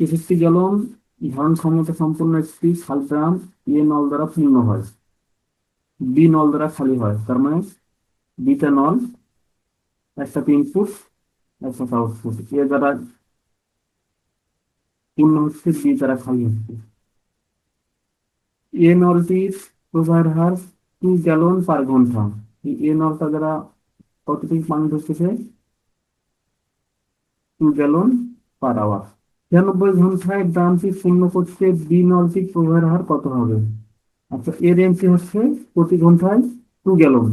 তেষট্টি গ্যালন ধারণ ক্ষমতা সম্পন্ন একটি খালড্রাম এ নল দ্বারা পূর্ণ হয়। বি নল দ্বারা খালি হয়, তার মানে বিটা নল একসাথে ইনপুট একসাথে আউটপুট এ দ্বারা পূর্ণ হচ্ছে বি দ্বারা খালি হচ্ছে। এ নলটির প্রবাহের হার টু গ্যালন পার ঘণ্টা। এ নলটা দ্বারা কতটুকু পানি ঢুকতেছে টু গ্যালন পার আওয়ার। ছিয়ানব্বই ঘন্টায় ড্রামটি পূর্ণ করতে বি নলটির প্রবাহের হার কত হবে? আচ্ছা এর এমটি হচ্ছে প্রতি ঘন্টায় টু গ্যালন।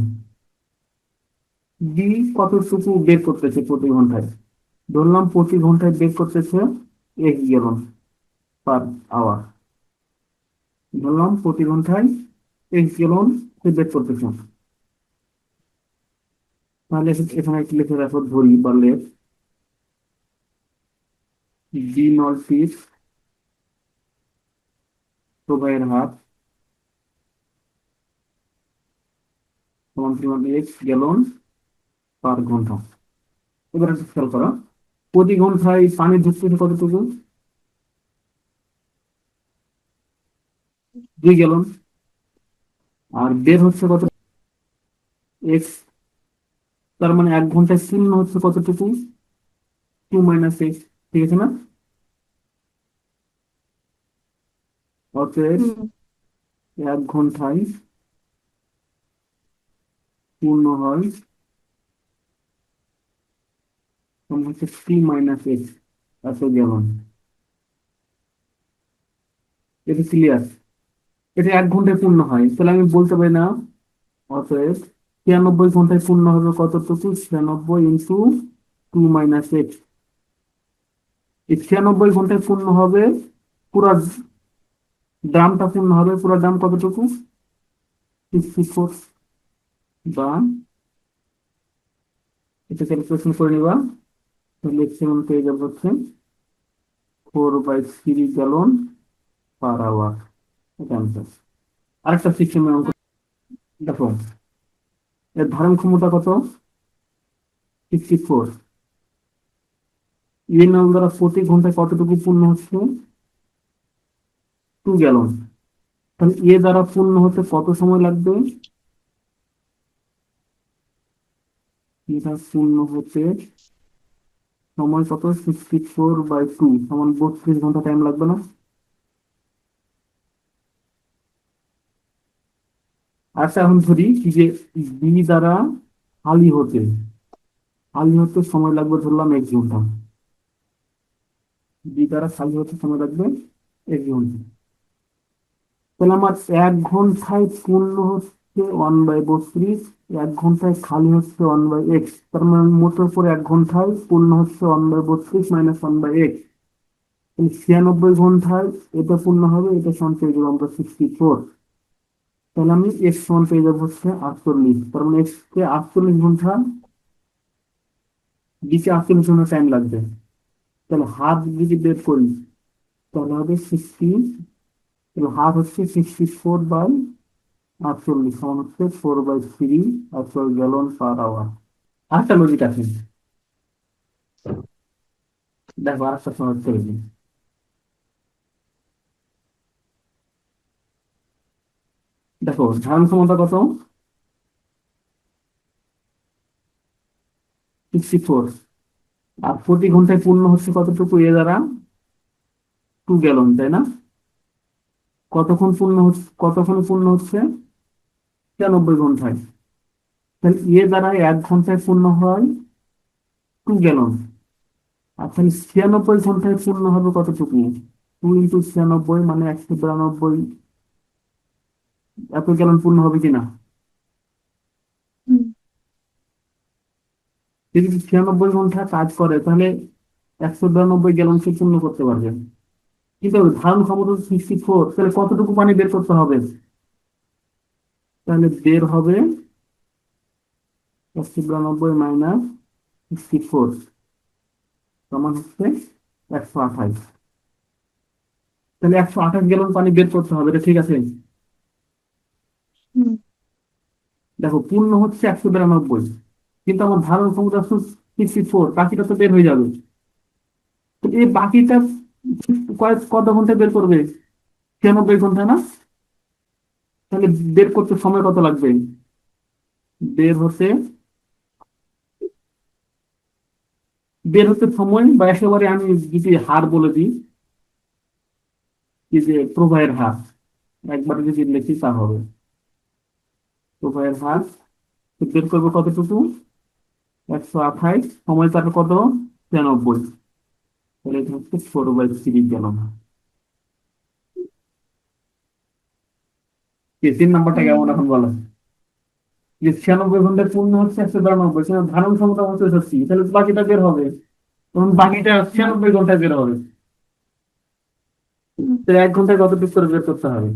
বি কতটুকু বের করতেছে প্রতি ঘন্টায়? ধরলাম প্রতি ঘন্টায় বের করতেছে এক গ্যালন পার আওয়ার। ধরলাম প্রতি ঘন্টায় এক গ্যালন সে বের করতেছে। তাহলে এখানে একটু লিখে রাখো, ধরি বা লেখ। বি নলটির প্রবাহের হার সমান সমান এক্স গ্যালন পার ঘণ্টা এবার খেয়াল করো। প্রতি ঘন্টায় পানি ঢুকতেছে কতটুকু দুই গ্যালন আর বের হচ্ছে কত? এক্স তার মানে এক ঘন্টায় শূন্য হচ্ছে কতটুকু টু মাইনাস এক্স ঠিক আছে না? অতএব এক ঘন্টায় পূর্ণ হয় হচ্ছে থ্রি মাইনাস এক্স এত গ্যালন এটা ক্লিয়ার এটা এক ঘন্টায় পূর্ণ হয়। তাহলে আমি বলতে পারি না। অতএব ছিয়ানব্বই ঘন্টায় পূর্ণ হবে কতটুকু? ছিয়ানব্বই ইন্টু টু মাইনাস এক্স এই ছিয়ানব্বই ঘন্টায় পূর্ণ হবে পুরো ড্রামটা পূর্ণ হবে, পুরো ড্রাম কতটুকু? সিক্সটি ফোর বা এটা ক্যালকুলেশন করে নিবা। তাহলে সেভেন পেয়ে যাবে হচ্ছে four by three gallon per hour এটা অ্যান্সার আরেকটা সিস্টেমের অঙ্ক দেখো, এর ধারণ ক্ষমতা কত? সিক্সটি ফোর এ নল দ্বারা প্রতি ঘন্টায় কতটুকু পূর্ণ হচ্ছে? টু গ্যালন তাহলে এ দ্বারা পূর্ণ হতে কত সময় লাগবে? এটা পূর্ণ হতে সময় কত? সিক্সটি ফোর বাই টু সমান বত্রিশ ঘণ্টা টাইম লাগবে না? আচ্ছা এখন ধরি যে বি দ্বারা খালি হতে খালি হতে সময় লাগবে ধরলাম এক ঘণ্টা। বি দ্বারা খালি হতে সময় লাগবে এক ঘণ্টা। তাহলে আমার এক ঘন্টায় পূর্ণ হচ্ছে ওয়ান বাই বত্রিশ, এক ঘন্টায় খালি হচ্ছে ওয়ান বাই এক্স তার মানে মোটের উপর এক ঘন্টায় পূর্ণ হচ্ছে ওয়ান বাই বত্রিশ মাইনাস ওয়ান বাই এক্স ছিয়ানব্বই ঘন্টায় এটা পূর্ণ হবে, এটা সমান পেয়ে যাব আমরা সিক্সটি ফোর তাহলে আমি এক্স সমান পেয়ে যাব হচ্ছে আটচল্লিশ। তার মানে এক্স কে আটচল্লিশ ঘণ্টা দিকে আটচল্লিশ ঘণ্টা টাইম লাগবে। তাহলে হাত যদি বের করি, তাহলে হবে সিক্সটি হাফ হচ্ছে সিক্সটি ফোর বাই আটচল্লিশ, সমান হচ্ছে ফোর বাই থ্রি আটচল্লিশ গ্যালন পার আওয়ার আরেকটা লজিক আছে। দেখো আরেকটা সহজ করে দিই। দেখো ধারণ ক্ষমতা কত? সিক্সটি ফোর আর প্রতি ঘন্টায় পূর্ণ হচ্ছে কতটুকু? এ দ্বারা টু গ্যালন তাই না? কতক্ষণ পূর্ণ কতক্ষণ পূর্ণ হচ্ছে? ছিয়ানব্বই ঘন্টায়। তাহলে এ দ্বারা এক ঘন্টায় পূর্ণ হয় টু গ্যালন আর তাহলে ছিয়ানব্বই ঘন্টায় পূর্ণ হবে কতটুকু? টু ইন্টু ছিয়ানব্বই মানে একশো বিরানব্বই। এত গ্যালন পূর্ণ হবে কিনা? যদি ছিয়ানব্বই ঘণ্টা কাজ করে, তাহলে একশো বিরানব্বই গ্যালন সে পূর্ণ করতে পারবে। কিন্তু ধারণ ক্ষমতা সিক্সটি ফোর তাহলে কতটুকু পানি বের করতে হবে? তাহলে বের হবে একশো বিরানব্বই মাইনাস সিক্সটি ফোর সমান হচ্ছে একশো আঠাশ। তাহলে একশো আঠাশ গ্যালন পানি বের করতে হবে এটা ঠিক আছে। দেখো পূর্ণ হচ্ছে একশো বিরানব্বই কিন্তু আমার ধারণ ক্ষমতা সিক্সটি ফোর বাকিটা তো বের হয়ে যাবে। তো এই বাকিটা কত ঘন্টায় বের করবে? ছিয়ানব্বই ঘণ্টা, না? তাহলে বের করতে সময় কত লাগবে? বের হতে বের হতে সময় বা একেবারে আমি যদি হার বলে দিই যে প্রবাহের হার, একবার যদি লিখি তা হবে। প্রবাহের হার, বের করব কতটুকু? একশো আঠাইশ, সময় তার কত? ছিয়ানব্বই। তাহলে এটা হচ্ছে ফোর বাই থ্রি গেল তিন নাম্বারটা কেমন এখন বলো? যে ছিয়ানব্বই ঘন্টায় পূর্ণ হচ্ছে, একশো বিরানব্বই সেখানে ধারণ ক্ষমতা হচ্ছে সত্যি তাহলে বাকিটা বের হবে। তখন বাকিটা ছিয়ানব্বই ঘন্টায় বের হবে। এক ঘন্টায় কতটুকু করে বের করতে হবে?